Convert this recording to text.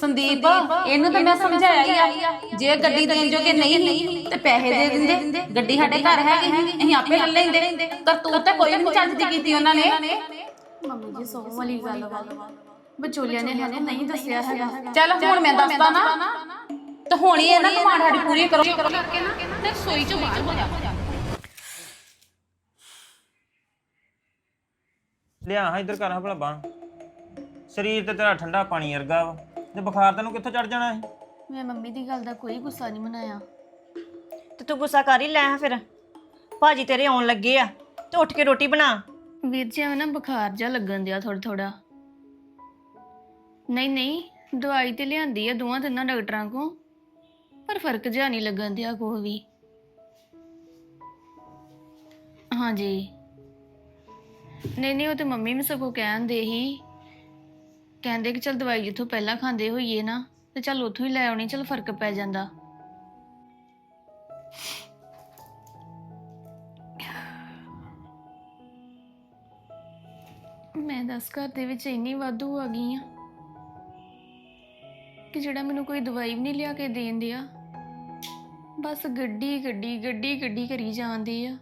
ਸੰਦੀਪ ਇਹਨੂੰ ਤਾਂ ਮੈਂ ਸਮਝਾਇਆ ਹੀ ਆ। ਜੇ ਗੱਡੀ ਦੇਣ ਜੋਗੇ ਨਹੀਂ ਸੀ ਤੇ ਪੈਸੇ ਦੇ ਦਿੰਦੇ। ਗੱਡੀ ਸਾਡੇ ਘਰ ਹੈਗੀ। ਸੀ, ਅਸੀਂ ਆਪੇ ਲੈ ਲੈਂਦੇ। ਕਰਤੂਤ ਤਾਂ ਕੋਈ ਨਹੀਂ ਚੱਜ ਦੀ ਕੀਤੀ ਉਹਨਾਂ ਨੇ। ਮੰਮੀ ਜੀ ਸੋ ਵਾਲੀ ਗੱਲ ਵਾ ਵਿਚੋਲਿਆਂ ਨੇ ਸਾਨੂੰ ਨਹੀਂ ਦੱਸਿਆ ਹੈਗਾ। ਚੱਲ ਹੁਣ ਮੈਂ ਦੱਸਦਾ ਨਾ। ਤੇ ਹੁਣ ਹੀ ਇਹਨਾਂ ਕਮਾਂਡ ਸਾਡੀ ਪੂਰੀ ਕਰੋ। ਕਰਕੇ ਨਾ ਤੇ ਸੋਈ ਚੋਂ ਬਾਹਰ ਹੋ ਜਾ। ਲਿਆ ਹਾਂ ਇੱਧਰ ਕਰ ਹਾਂ ਭਲਾ ਬਾਂਹ। ਸਰੀਰ ਤੇ ਤੇਰਾ ਠੰਡਾ ਪਾਣੀ ਵਰਗਾ ਵਾ। ਤੇ ਬੁਖਾਰ ਤੈਨੂੰ ਕਿੱਥੋਂ ਚੜ ਜਾਣਾ ਹੈ ਮੈਂ ਮੰਮੀ ਦੀ ਗੱਲ ਦਾ ਕੋਈ ਗੁੱਸਾ ਨਹੀਂ ਮਨਾਇਆ। ਤੇ ਤੂੰ ਗੁੱਸਾ ਕਰ ਹੀ ਲੈ ਆ ਫਿਰ। ਭਾਜੀ ਤੇਰੇ ਆਉਣ ਲੱਗੇ ਆ ਤੇ ਉੱਠ ਕੇ ਰੋਟੀ ਬਣਾ। ਵੀਰ ਜੀ ਐਵੇਂ ਨਾ ਬੁਖਾਰ ਜਿਹਾ ਲੱਗਣ ਦਿਆ ਥੋੜਾ ਥੋੜਾ ਨਹੀਂ ਨਹੀਂ ਦਵਾਈ ਤੇ ਲਿਆਂਦੀ ਆ ਦੋਵਾਂ ਤਿੰਨਾਂ ਡਾਕਟਰਾਂ ਕੋ ਪਰ ਫ਼ਰਕ ਜਿਹਾ ਨਹੀਂ ਲੱਗਣ ਦਿਆ ਕੋਈ ਵੀ। ਹਾਂਜੀ। ਨਹੀਂ ਨਹੀਂ, ਉਹ ਤੇ ਮੰਮੀ ਵੀ ਸਗੋਂ ਕਹਿੰਦੇ ਹੀ। ਕਹਿੰਦੇ ਕਿ ਚਲ ਦਵਾਈ ਜਿੱਥੋਂ ਪਹਿਲਾਂ ਖਾਂਦੇ ਹੋਈਏ ਨਾ, ਤੇ ਚਲ ਉੱਥੋਂ ਹੀ ਲੈ ਆਉਣੀ, ਚਲ ਫ਼ਰਕ ਪੈ ਜਾਂਦਾ। ਮੈਂ ਦੱਸ, ਘਰ ਦੇ ਵਿੱਚ ਇੰਨੀ ਵਾਧੂ ਆ ਗਈ ਆ ਕਿ ਜਿਹੜਾ ਮੈਨੂੰ ਕੋਈ ਦਵਾਈ ਵੀ ਨਹੀਂ ਲਿਆ ਕੇ ਦੇਣ ਦਿਆ, ਬਸ ਗੱਡੀ ਗੱਡੀ ਗੱਡੀ ਗੱਡੀ ਕਰੀ ਜਾਂਦੇ ਆ।